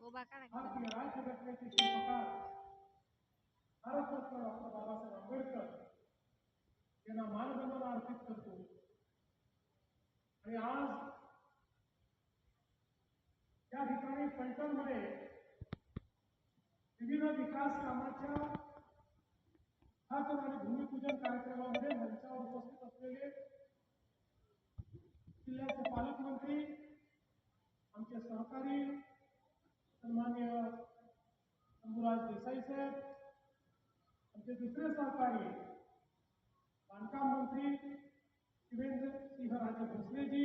उभा करा भारतरत्न डॉक्टर बाबासाहेब आंबेडकर यांना अर्पित करतो आणि आज या ठिकाणी फलटणमध्ये विविध विकास कामाच्या आणि भूमिपूजन कार्यक्रमामध्ये मंचावर उपस्थित असलेले जिल्ह्याचे पालकमंत्री आमचे सहकारी सन्मान्य शंभूराज देसाई साहेब आमचे दुसरे सहकारी बांधकाम मंत्री शिवेंद्र सिंह राजे भोसलेजी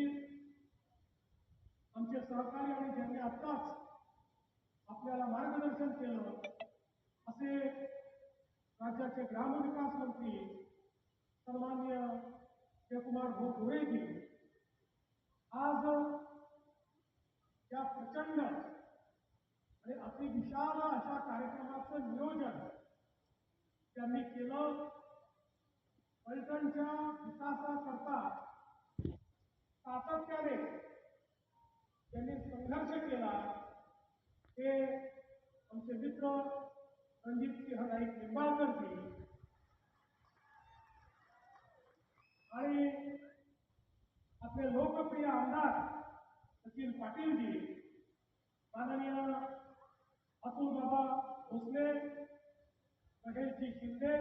आमचे सहकारी आणि ज्यांनी आत्ताच आपल्याला मार्गदर्शन केलं असे राज्याचे ग्रामविकास मंत्री सन्मान्य जयकुमार भाऊ धुळेजी आज या प्रचंड. आणि अतिविशाल अशा कार्यक्रमाचं नियोजन त्यांनी केलं. फलटणच्या विकासाकरता सातत्याने त्यांनी संघर्ष केला. ते आमचे मित्र रणजित सिंह नाईक निंबाळकरजी आणि आपले लोकप्रिय आमदार सचिन पाटीलजी माननीय अतुल बाबा भोसले महेशजी शिंदे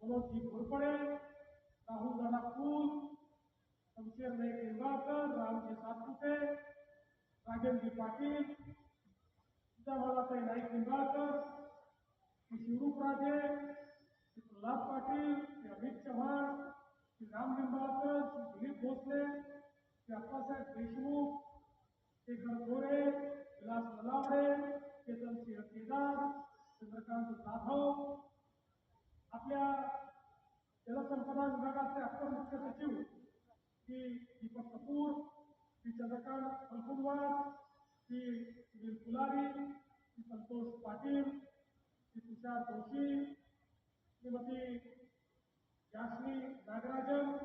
मनोजजी घोरपडे राहुल दादा कुल शमशेर नाईक निंबाळकर रामजी सातपुते राजेंद्र पाटील सीताबालाताई नाईक निंबाळकर श्री शिवरूप राजे श्री प्रल्हाद पाटील श्री अमित चव्हाण श्री राम निंबाळकर श्री दिलीप भोसले श्री अप्पासाहेब देशमुख शेखर गोरे विलास नलावडे चेतन सिंह केदार चंद्रकांत जाधव. आपल्या जलसंपदा विभागाचे अप्पर मुख्य सचिव श्री दीपक कपूर श्री चंद्रकांत फलकुंडवार श्री सुनील फुलारी श्री संतोष पाटील श्री तुषार जोशी श्रीमती याश्री नागराजन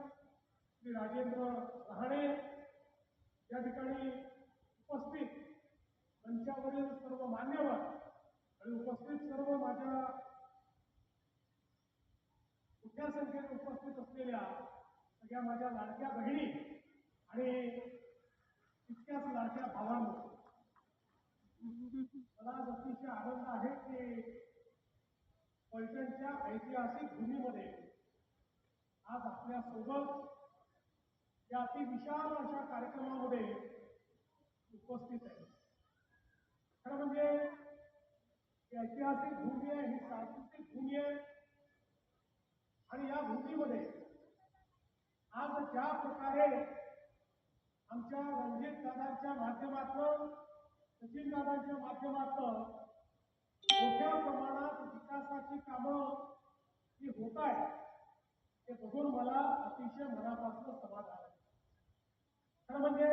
श्री राजेंद्र रहाणे. या ठिकाणी उपस्थित मंचावरील सर्व मान्यवर आणि उपस्थित सर्व माझ्या मोठ्या संख्येने उपस्थित असलेल्या सगळ्या माझ्या लाडक्या बहिणी आणि तितक्याच लाडक्या भावांना. मला अतिशय आनंद आहे की पैठणच्या ऐतिहासिक भूमीमध्ये आज आपल्यासोबत या या अतिविशाल अशा कार्यक्रमामध्ये उपस्थित आहे. खरं म्हणजे ऐतिहासिक भूमी आहे ही सांस्कृतिक भूमी आहे. आणि या भूमीमध्ये आज ज्या प्रकारे आमच्या रणजित दादांच्या माध्यमातून सचिन दादांच्या माध्यमातून मोठ्या प्रमाणात विकासाची कामं ही होत आहे ते बघून मला अतिशय मनापासून समाधान आहे. खरं म्हणजे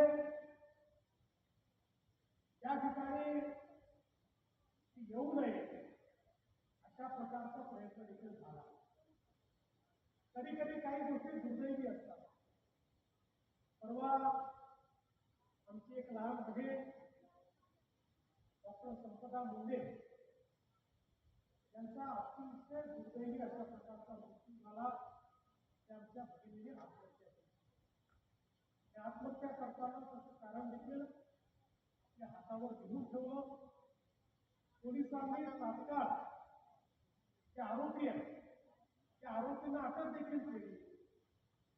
या ठिकाणी ती येऊ नये अशा प्रकारचा प्रयत्न देखील झाला. कधी कधी काही गोष्टी दुर्दैवी असतात. परवा आमची एक लहान बहीण डॉक्टर संपदा मुंडे यांचा अतिशय दुर्दैवी अशा प्रकारचा मृत्यू झाला. ते आमच्या भगिनीने आत्महत्या केली. आत्महत्या करताना त्याचं कारण देखील आपल्या हातावर लिहून ठेवलं. पोलिसांनी तात्काळ ते आरोपी आहेत त्या आरोपींना अटक देखील केली.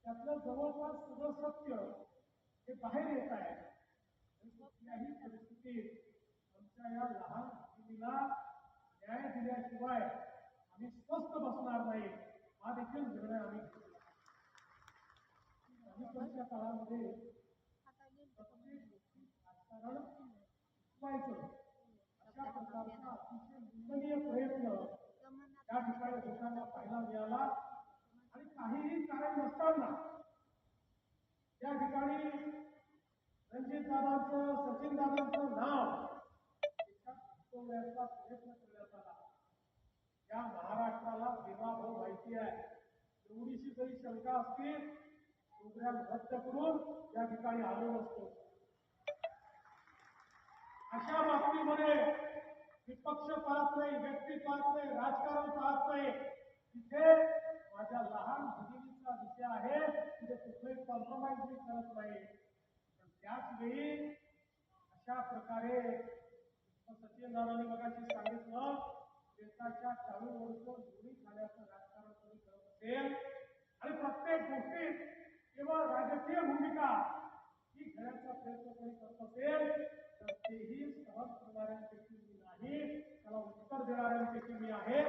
त्यातलं जवळपास सगळं सत्य हे बाहेर येत आहे. कुठल्याही परिस्थितीत आमच्या या लहान भगिनीला न्याय दिल्याशिवाय आम्ही स्वस्थ बसणार नाही हा देखील निर्णय आम्ही अलीकडच्या काळामध्ये प्रत्येक गोष्टीत राजकारण शिकवायचं अशा प्रकारचा प्रयत्न या ठिकाणी लोकांना पाहायला मिळाला आणि काहीही कारण नसताना या ठिकाणी रणजित दादांचं नाव प्रयत्न करण्यात आला या महाराष्ट्राला देवाभाऊ माहिती आहे एवढीशी जरी शंका असती प्रोग्राम रद्द करून या ठिकाणी आलो नसतो. अशा बाबतीमध्ये विपक्ष पाहत नाही व्यक्ती पाहत नाही राजकारण पाहत नाही. तिथे माझ्या लहान भगिनीचा विषय आहे तिथे कुठलंही कॉम्प्रोमाइज मी करत नाही. पण त्याच वेळी अशा प्रकारे सचिन दादांनी मगाशी सांगितलं देशाच्या चालू वर्ष जोडी खाण्याचं राजकारण कोणी करत असेल आणि प्रत्येक गोष्टीत केवळ राजकीय भूमिका ही घेण्याचा प्रयत्न कोणी करत असेल तर तेही सहज करणाऱ्यांपैकी मी नाही त्याला उत्तर देणाऱ्यांपैकी मी आहे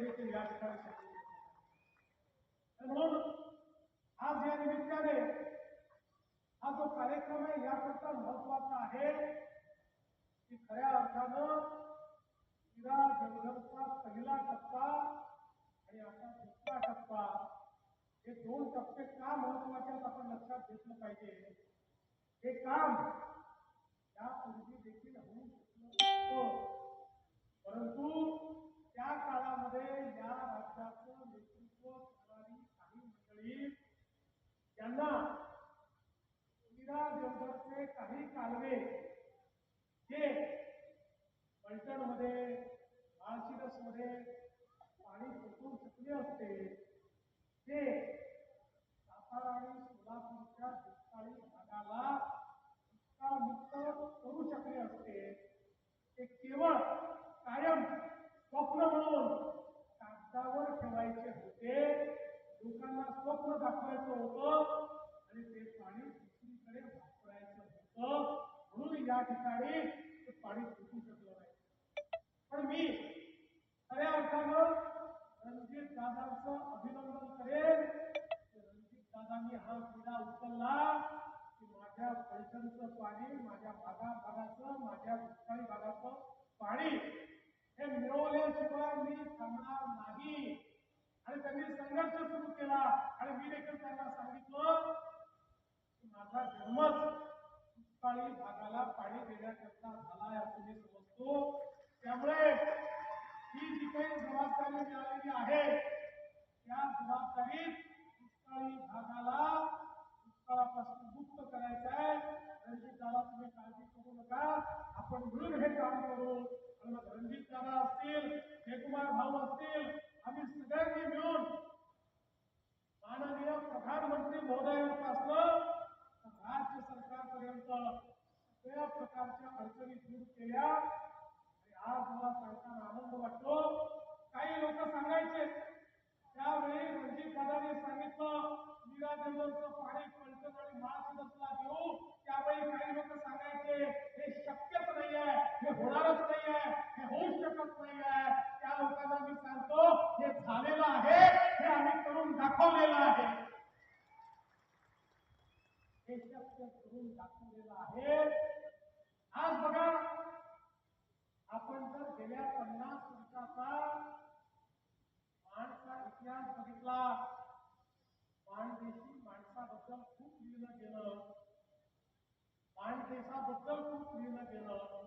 देखील या ठिकाणी म्हणून आज या निमित्ताने जो कार्यक्रम आहे याकरता महत्वाचा आहे की खऱ्या अर्थानं विरा जंगलचा पहिला टप्पा टप्पा दोन टप्पे का महत्वाचे काम यापूर्वी देखील होऊ शकलं होतं परंतु त्या काळामध्ये या राज्याचं नेतृत्व करणारी काही मंडळी यांना मीरा देवधरचे काही कालवे जे पलटणमध्ये माळशिरसमध्ये पाणी पोचवू शकले असते ते सातारा आणि सोलापूरच्या दुष्काळी भागाला दुष्काळमुक्त करू शकले असते ते केवळ कायम स्वप्न म्हणून कागदावर ठेवायचे होते लोकांना स्वप्न दाखवायचं होतं आणि ते पाणी दुसरीकडे वापरायचं होतं म्हणून या ठिकाणी ते पाणी सुटू शकलं नाही. पण मी खऱ्या अर्थानं रणजित दादांचं अभिनंदन करेन. रणजित दादांनी हा क्रीडा उचलला. की माझ्या पैठणचं पाणी माझ्या भागा भागाचं माझ्या दुष्काळी भागाचं पाणी हे मिळवल्याशिवाय मी थांबणार नाही. आणि त्यांनी संघर्ष सुरू केला. आणि मी देखील त्यांना सांगितलं की माझा जन्मच दुष्काळी भागाला पाणी देण्याकरता झालाय असं मी समजतो. त्यामुळे ही जी काही जबाबदारी मिळालेली आहे त्या जबाबदारीत दुष्काळी भागाला दुष्काळापासून मुक्त करायचं आहे. रणजित दादा तुम्ही काळजी करू नका. आपण मिळून हे काम करू. आणि मग रणजित दादा असतील जयकुमार भाऊ असतील आम्ही सगळ्यांनी मिळून माननीय प्रधानमंत्री महोदयांपासून राज्य सरकारपर्यंत सगळ्या प्रकारच्या अडचणी दूर केल्या. आणि आज मला सांगताना आनंद वाटतो. काही लोक सांगायचे त्यावेळी रणजित दादाने सांगितलं निराजनचं पाणी पलटण आणि महाशिरसला देऊ. त्यावेळी काही लोक सांगायचे हे शक्यच नाही आहे हे होणारच नाही आहे हे होऊ शकत नाही आहे त्या लोकांना मी सांगतो हे झालेलं आहे हे आम्ही करून दाखवलेलं आहे हे शक्य करून दाखवलेलं आहे आज बघा आपण जर गेल्या पन्नास वर्षाचा माणसा इतिहास बघितला माणदेशी माणसाबद्दल खूप लिहिलं गेलं माणदेशाबद्दल खूप लिहिलं गेलं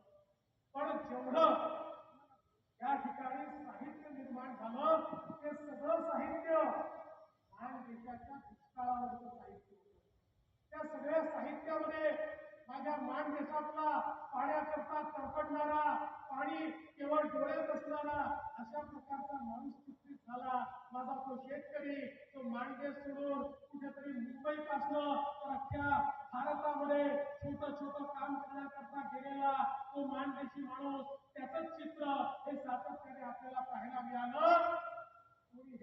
पण जेवढं या ठिकाणी साहित्य निर्माण झालं. ते सगळं साहित्य माणदेशाच्या दुष्काळावरचं साहित्य सगळ्या साहित्यामध्ये माझ्या मानदेशातला पाण्याकरता तरफडणारा पाणी केवळ डोळ्यात असणारा अशा प्रकारचा माणूस चित्रित झाला. माझा तो शेतकरी तो मानदेश सोडून कुठेतरी मुंबईपासनं तर अख्ख्या भारतामध्ये छोटं छोटं काम करण्याकरता गेलेला तो मानदेशी माणूस त्याच चित्र हे सातत्याने आपल्याला पाहायला मिळालं.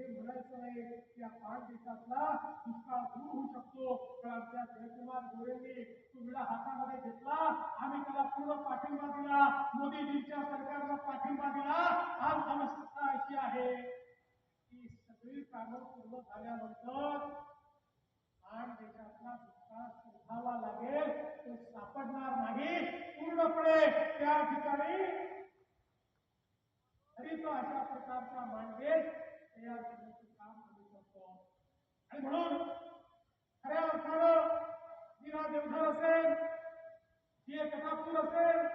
कोणी हे म्हणायचं आहे की या पाच देशातला दुष्काळ दूर होऊ शकतो. पण आमच्या जयकुमार गोरेंनी तुम्हाला हातामध्ये घेतला. आम्ही त्याला पूर्ण पाठिंबा दिला. मोदीजींच्या सरकारला पाठिंबा दिला. आज समस्या अशी आहे की सगळी कामं पूर्ण झाल्यानंतर आठ देशातला दुष्काळ शोधावा लागेल. तो सापडणार नाही. पूर्णपणे त्या ठिकाणी तरी तो अशा प्रकारचा मानदेश तयार करण्याचं काम करू शकतो आणि म्हणून खऱ्या अर्थानं मीरा देवधर असेल ती एक कथापूर असेल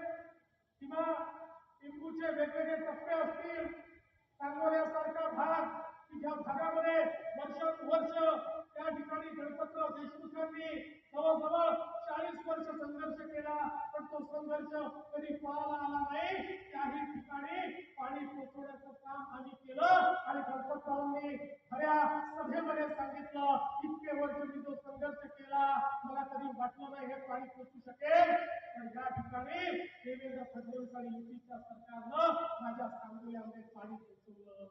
किंवा टिंबूचे वेगवेगळे टप्पे असतील सांगोल्यासारखा भाग की ज्या भागामध्ये वर्षानुवर्ष त्या ठिकाणी गणपतराव देशमुखांनी जवळजवळ चाळीस वर्ष संघर्ष केला पण तो संघर्ष कधी फळाला आला नाही. त्याही ठिकाणी पाणी पोचवण्याचं काम आम्ही केलं आणि गणपतरावांनी खऱ्या सभेमध्ये सांगितलं इतके वर्ष मी जो संघर्ष केला मला कधी वाटलं नाही हे पाणी पोचू शकेल. पण या ठिकाणी देवेंद्र फडणवीस आणि युतीच्या सरकारनं माझ्या सांगोल्यामध्ये पाणी पोचवलं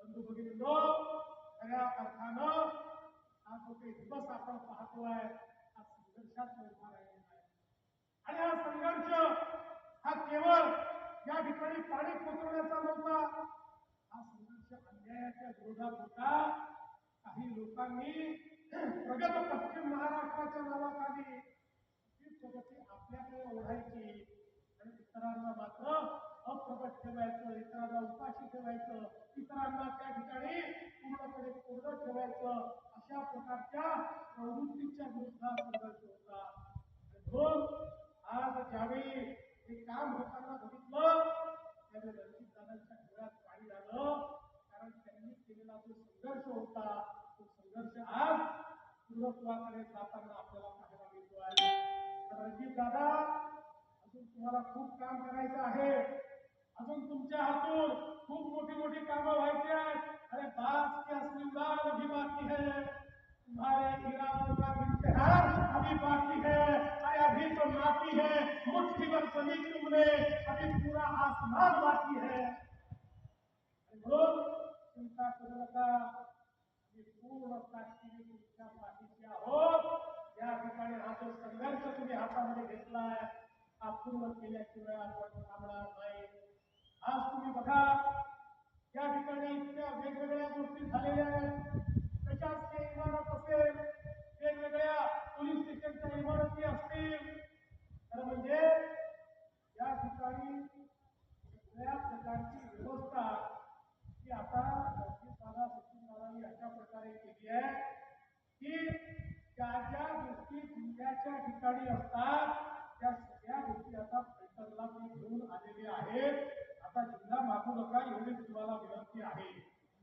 बंधू भगिनी खऱ्या अर्थानं हा जो काही दिवस आपण पाहतोय आणि हा संघर्ष हा केवळ या ठिकाणी पाणी पोचवण्याचा नव्हता. हा संघर्ष अन्यायाच्या विरोधात होता. काही लोकांनी प्रगत पश्चिम महाराष्ट्राच्या नावाखाली प्रगती आपल्याकडे ओढायची आणि इतरांना मात्र अप्रगत ठेवायचं इतरांना उपाशी ठेवायचं इतरांना त्या ठिकाणी पूर्णपणे कोरडं ठेवायचं. प्रकारच्या प्रवृत्तीच्या विरुद्धात संघर्ष होता. म्हणून आज ज्यावेळी हे काम होताना बघितलं त्यावेळी रणजित दादांच्या डोळ्यात पाणी आलं. कारण त्यांनी केलेला जो संघर्ष होता तो संघर्ष आज पूर्वत्वाकडे जाताना आपल्याला पाहायला मिळतो आहे. रणजित दादा अजून तुम्हाला खूप काम करायचं आहे. अजून तुमच्या हातून खूप मोठी मोठी कामं व्हायची आहेत. अरे बात की असली बात अभी बाकी है तुम्हारे इरादों का इम्तिहान अभी बाकी है। अरे अभी तो माफ़ी है। मुट्ठी भर ज़मीन तुमने, अभी पूरा आसमान बाकी है। म्हणून चिंता करू नका आम्ही पूर्ण ताकदीने तुमच्या पाठीशी आहोत या ठिकाणी हा। जो संघर्ष तुम्ही हातामध्ये घेतलाय हा। पूर्ण केल्याशिवाय आपण थांबणार नाही आज तुम्ही बघा या ठिकाणी इतक्या वेगवेगळ्या गोष्टी झालेल्या आहेत प्रशासकीय इमारत असेल वेगवेगळ्या पोलीस स्टेशनच्या इमारती असतील. तर म्हणजे या ठिकाणी सगळ्या प्रकारची व्यवस्था ही आता दादा सचिनदादांनी अशा प्रकारे केली आहे की ज्या ज्या गोष्टी जिल्ह्याच्या ठिकाणी असतात त्या सगळ्या गोष्टी आता फिल्टरला ते घेऊन आलेल्या आहेत. आता जिल्हा मागू नका एवढी तुम्हाला विनंती आहे.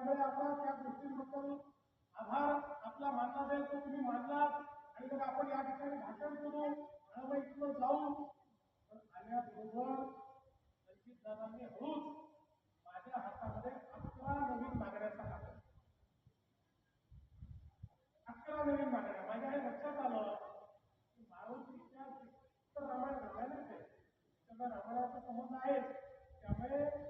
त्यामुळे आता त्या गोष्टींबद्दल आभार. आपला मानला जाईल तो तुम्ही मानलात. आणि मग आपण या ठिकाणी भाषण करू. आणि मग जाऊ. पण आल्याबरोबर रणजित दादांनी हळूच माझ्या हातामध्ये अकरा नवीन मागण्याचा हात अकरा नवीन मागण्या माझ्या हे लक्षात आलं. की मारुतीच्या रामायण घडल्यानंच आहे त्यामुळे रामायणाचा संबंध आहेच त्यामुळे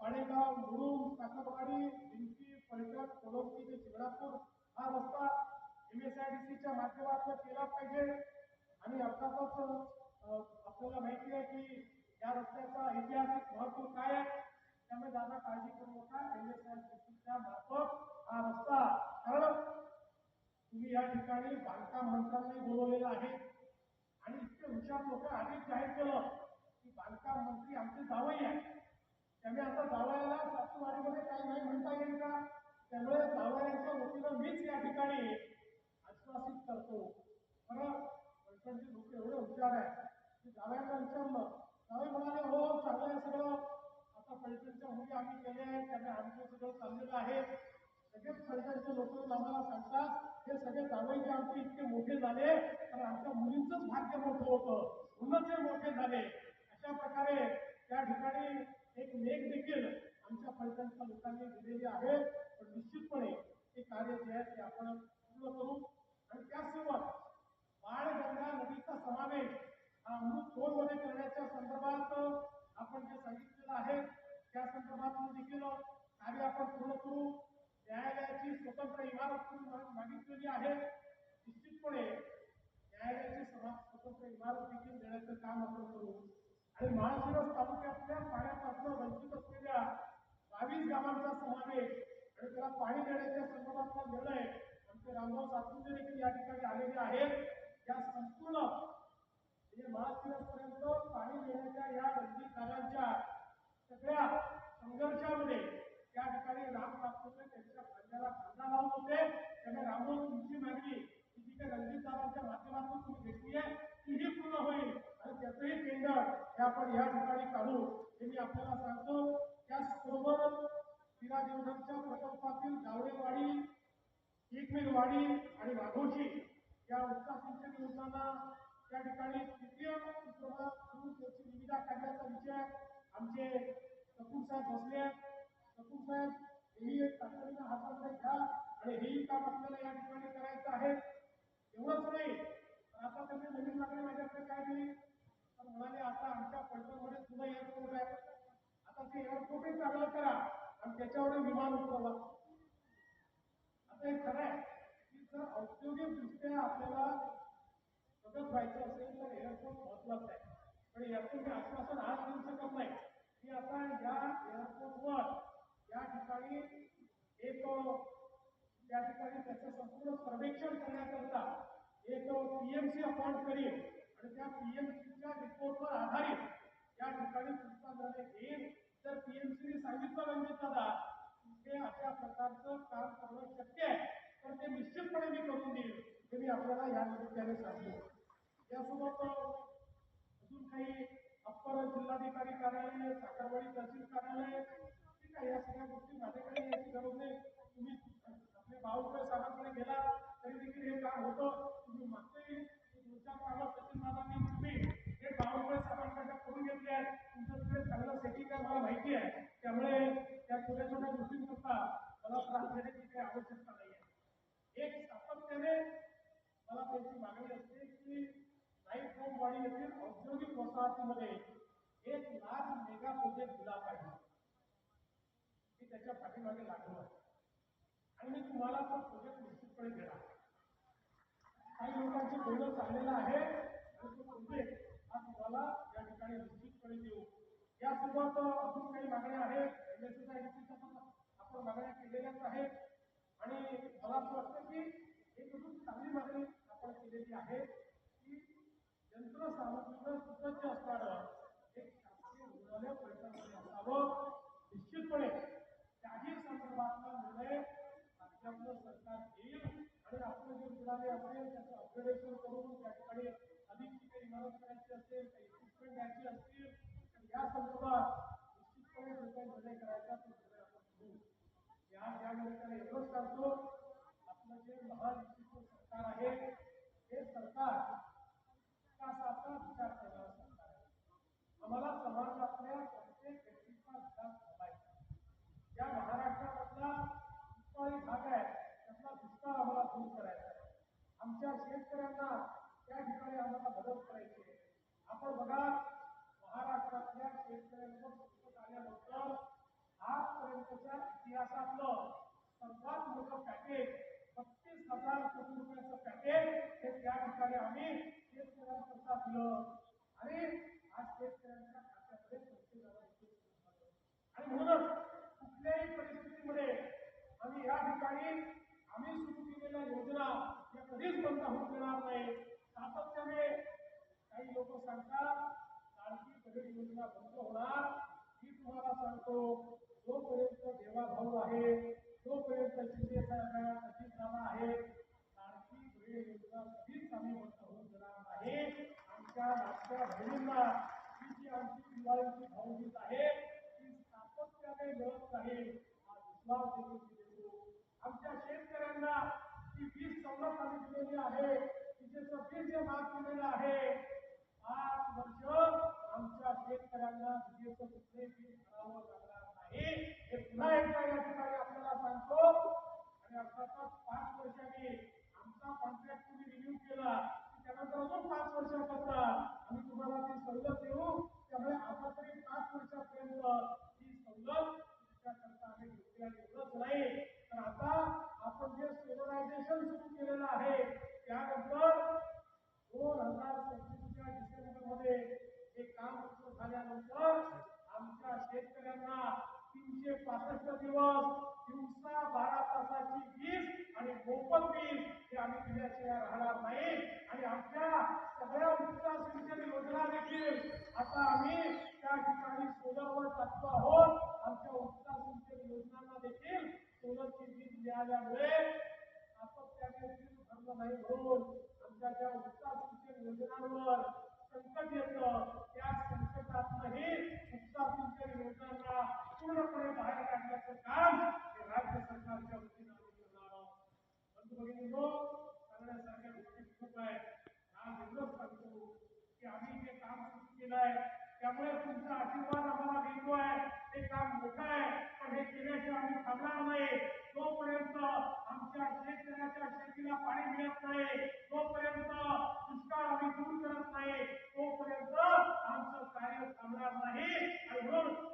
शक्तीसारख्या पाणेगाव मुरुम साखरवाडी भिंती पैठण कोलंबी ते शिंगणापूर हा रस्ता एम एस आय डी सीच्या माध्यमातून केला पाहिजे. आणि अर्थातच आपल्याला माहिती आहे की या रस्त्याचा ऐतिहासिक महत्त्व काय आहे? त्यामुळे दादा काळजी करू नका. एम एस आय डी सीच्या मार्फत हा रस्ता कारण तुम्ही या ठिकाणी बांधकाम मंत्र्यांनी बोलवलेला आहे. आणि इतके हुशार लोक आधीच जाहीर केलं की बांधकाम मंत्री आमचे जावई आहे त्यामुळे आता जावयाला सासूवाडीमध्ये काही नाही म्हणता येईल का? त्यामुळे जावयांच्या वतीनं मीच या ठिकाणी आश्वासित करतो. बरं पैठणचे लोक एवढे हुशार आहे की जावयांना विचारलं. जावई म्हणाले हो चांगलं आहे सगळं. आता पैठणच्या मुली आम्ही केले आहेत. त्यामुळे आमचं सगळं चाललेलं आहे. सगळेच पैठणचे लोक आम्हाला सांगतात हे सगळे जावई जे आमचे इतके मोठे झाले तर आमच्या मुलींचंच भाग्य मोठं होतं. म्हणूनच हे मोठे झाले. अशा प्रकारे त्या ठिकाणी एक लेख देखील आमच्या पंचांच्या लोकांनी दिलेली आहे. पण निश्चितपणे ते कार्य जे आहे ते आपण पूर्ण करू. आणि त्यासोबत बाळगंगा नदीचा समावेश हा अमृत मध्ये करण्याच्या संदर्भात आपण जे सांगितलेलं आहे त्या संदर्भात देखील कार्य आपण पूर्ण करू. न्यायालयाची स्वतंत्र इमारत म्हणून मागितलेली आहे. निश्चितपणे न्यायालयाची स्वतंत्र इमारत देखील देण्याचं काम आपण करू. आणि माळशिरस तालुक्यातल्या पाण्यापासून वंचित असलेल्या बावीस गावांचा समावेश आणि त्याला पाणी देण्याच्या संदर्भातला निर्णय आमचे रामभाऊ सातपुते देखील या ठिकाणी आलेले आहेत. या संपूर्ण म्हणजे माळशिरसपर्यंत पाणी देण्याच्या या वंचित भागांच्या सगळ्या संघर्षामध्ये त्या ठिकाणी राम सातपुते त्यांच्या खांद्याला खांदा लावत होते. त्यामुळे रामभाऊ तुमची मागणी ही जी काही रणजितदारांच्या माध्यमातून तुम्ही घेतली आहे. तीही पूर्ण होईल. तर त्याचंही टेंडर हे आपण या ठिकाणी काढू. हे मी आपल्याला सांगतो त्याचबरोबर तिरा दिवसांच्या प्रकल्पातील गावडेवाडी एकमेरवाडी आणि वाघोशी या उपसा सिंचन योजनांना त्या ठिकाणी तृतीय उपक्रमात सुरू त्याची निविदा काढण्याचा विषय आमचे कपूर साहेब बसले कपूर साहेब हेही एक तातडीनं हातामध्ये घ्या आणि हेही काम आपल्याला या ठिकाणी करायचं आहे. एवढंच नाही आता त्यांनी नवीन मागणी माझ्याकडे काय दिली तर म्हणाले आता आमच्या पलटणमध्ये सुद्धा एअरपोर्ट आहे. आता ते एअरपोर्टही चांगलं करा आणि त्याच्यावर विमान उतरवा. आता हे खरं आहे. की जर औद्योगिकदृष्ट्या आपल्याला प्रगत व्हायचं असेल तर एअरपोर्ट महत्वाचं आहे. पण यातून मी आश्वासन आज देऊ शकत नाही. की आता या एअरपोर्टवर या ठिकाणी एक त्या ठिकाणी त्याचं संपूर्ण सर्वेक्षण करण्याकरता एक पीएमसी अपॉइंट करील आणि त्या पीएमसीच्या रिपोर्टवर आधारित या ठिकाणी पुढचा निर्णय घेईल जर पीएमसीने सांगितलं म्हणजे रणजित दादा ते अशा प्रकारचं काम करणं शक्य आहे. तर ते निश्चितपणे मी करून देईल. हे मी आपल्याला या निमित्ताने सांगतो. यासोबत अजून काही अप्पर जिल्हाधिकारी कार्यालय साखरवाडी तहसील कार्यालय ठीक आहे या सगळ्या गोष्टी माझ्याकडे यायची गरज नाही. तुम्ही आपले भाऊकडे साहेबांकडे गेला तरी देखील हे काम होतं. तुम्ही मागच्या कामं तुम्ही हे साहेबांकडे करून घेतले तुमचं चांगलं सेटिंग आहे मला माहिती आहे त्यामुळे त्या छोट्या छोट्या गोष्टींकरता मला त्रास देण्याची काही आवश्यकता नाही आहे एक सातत्याने मला त्यांची मागणी असते की नाईट होमवाडी येथील औद्योगिक वसाहतीमध्ये एक लाख मेगा प्रोजेक्ट दिला पाहिजे मी त्याच्या पाठीमागे लागलो आहे आणि मी तुम्हाला तो प्रोजेक्ट निश्चितपणे देणार काही लोकांचे बोलणं चाललेलं आहे. आणि तो प्रोजेक्ट तुम्हाला या ठिकाणी निश्चितपणे देऊ. यासोबत अजून काही मागण्या आहेत. एम एस एस पण आपण मागण्या केलेल्याच आहेत. आणि मला असं वाटतं की एक अजून चांगली मागणी आपण केलेली आहे की यंत्रसामुग्रीनं सुसज्ज असणारं एक शासकीय रुग्णालय पैशामध्ये असावं. निश्चितपणे त्याही संदर्भातला निर्णय राज्यातलं सरकार घेईल आणि आपलं जे रुग्णालय असेल त्याचं अपग्रेडेशन करून त्या ठिकाणी अधिकची काही इमारत करायची असेल काही इक्विपमेंट द्यायची असतील तर या संदर्भात निश्चितपणे जो काही निर्णय करायचा तो निर्णय आपण घेऊ आज या निमित्ताने एवढंच सांगतो आपलं जे महायुतीचं सरकार आहे हे सरकार विकासाचा विचार करणारं सरकार आहे. आम्हाला समाजातल्या प्रत्येक व्यक्तीचा विकास करायचा या महाराष्ट्रामधला दुष्काळी भाग आहे त्यातला दुष्काळ आम्हाला दूर करायचा आहे. आमच्या शेतकऱ्यांना त्या ठिकाणी आम्हाला मदत करायची आहे. आपण बघा महाराष्ट्रातल्या शेतकऱ्यांवर संकट आल्यानंतर आजपर्यंतच्या इतिहासातलं सर्वात मोठं पॅकेज बत्तीस हजार कोटी रुपयाचं पॅकेज हे त्या ठिकाणी आम्ही शेतकऱ्यांकरता दिलं. आणि आज शेतकऱ्यांच्या खात्यामध्ये पैसे आणि म्हणूनच कुठल्याही परिस्थितीमध्ये आम्ही या ठिकाणी आम्ही सुरू केलेल्या योजना या कधीच बंद होऊ देणार नाही. सातत्याने काही लोक सांगतात लाडकी बहीण योजना बंद होणार. ही तुम्हाला सांगतो जोपर्यंत देवाभाऊ आहे तोपर्यंत शिंदे साहेब अजित दादा आहे. लाडकी बहीण योजना कधीच आम्ही बंद होऊन देणार नाही. आमच्या लाडक्या बहिणींना ही जी आमची दिवाळीची भाऊबीज आहे ती सातत्याने मिळत नाही हा विश्वास देखील देतो. आमच्या शेतकऱ्यांना ती वीज सवलत आम्ही दिलेली आहे. तिचे सबसिडी जे माफ केलेलं आहे. पाच वर्ष आमच्या शेतकऱ्यांना विजेचं कुठले बीज भरावं लागणार आणि हे पुन्हा एकदा या ठिकाणी आपल्याला सांगतो. आणि अर्थातच वर्षांनी आमचा कॉन्ट्रॅक्ट तुम्ही रिन्यू केला त्यानंतर अजून पाच वर्षाकरता आम्ही तुम्हाला ती सवलत देऊ. त्यामुळे आता तरी पाच वर्षापर्यंत ही सवलत त्याच्याकरता आम्ही घेतल्या आणि एवढंच नाही. तर आता आपण जे सोलरायझेशन सुरू केलेलं आहे त्यानंतर दोन हजार सव्वीसच्या डिसेंबरमध्ये हे काम सुरू झाल्यानंतर आमच्या शेतकऱ्यांना तीनशे पासष्ट दिवस दिवसा बारा तासाची वीज आणि मोफत वीज हे आम्ही दिल्याशिवाय राहणार नाही. आणि आमच्या सगळ्या उपचार सिंचन योजना देखील आता आम्ही त्या ठिकाणी सोलरवर टाकतो आहोत. आमच्या उपसा सिंचन योजनांना देखील सोलरची वीज मिळाल्यामुळे सातत्याने वीज भरणं नाही म्हणून आमच्या ज्या उपचार सिंचन योजनांवर संकट येतं. त्या संकटातही उपसा सिंचन योजनांना पूर्णपणे बाहेर काढण्याचं काम हे राज्य सरकारच्या वतीनं आम्ही करणार आहोत. बंधू भगिनींनो हो, सांगण्यासारख्या गोष्टी खूप आहेत. आज एवढंच सांगतो की आम्ही जे काम सुरू केलं आहे त्यामुळे तुमचा आशीर्वाद आम्हाला मिळतोय हे काम मोठं आहे पण हे केल्याशिवाय आम्ही थांबणार नाही. जोपर्यंत आमच्या शेतकऱ्याच्या शेतीला पाणी मिळत नाही तोपर्यंत दुष्काळ आम्ही दूर करत नाही तोपर्यंत आमचं कार्य थांबणार नाही. आणि म्हणून